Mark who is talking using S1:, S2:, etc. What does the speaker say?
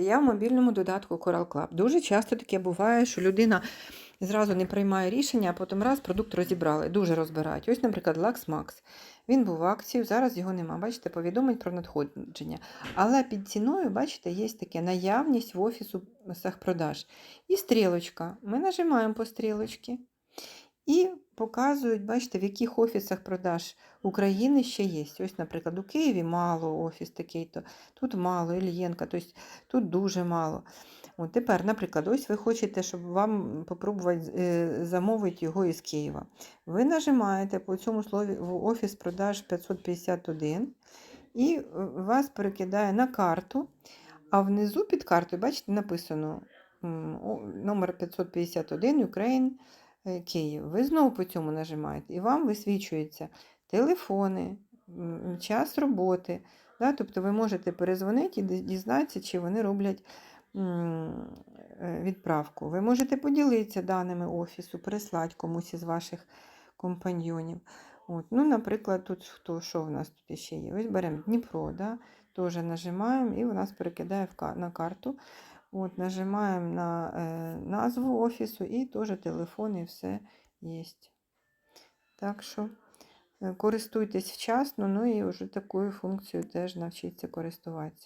S1: Я в мобільному додатку Coral Club. Дуже часто таке буває, що людина зразу не приймає рішення, а потім раз продукт розібрали, дуже розбирають. Ось, наприклад, Lux Max. Він був в акції, зараз його нема. Бачите, повідомить про надходження. Але під ціною, бачите, є таке наявність в офісу продаж. І стрілочка. Ми нажимаємо по стрілочці. І показують, бачите, в яких офісах продаж України ще є. Ось, наприклад, у Києві мало офіс такий-то, тут мало, Ільєнка, тобто тут дуже мало. От тепер, наприклад, ось ви хочете, щоб вам попробувати е, замовити його із Києва. Ви нажимаєте по цьому слові в офіс продаж 551 і е, вас перекидає на карту, а внизу під картою, бачите, написано номер 551 Ukraine Київ. Ви знову по цьому нажимаєте, і вам висвічуються телефони, час роботи. Да? Тобто ви можете перезвонити і дізнатися, чи вони роблять е, відправку. Ви можете поділитися даними офісу, переслати комусь із ваших компаньйонів. От. Ну, наприклад, тут хто, що в нас тут ще є? Ось беремо Дніпро, да? теж нажимаємо і у нас перекидає на карту. От, нажимаємо на е, назву офісу і теж телефон і все є. Так що е, користуйтесь вчасно, ну і вже такою функцією теж навчіться користуватися.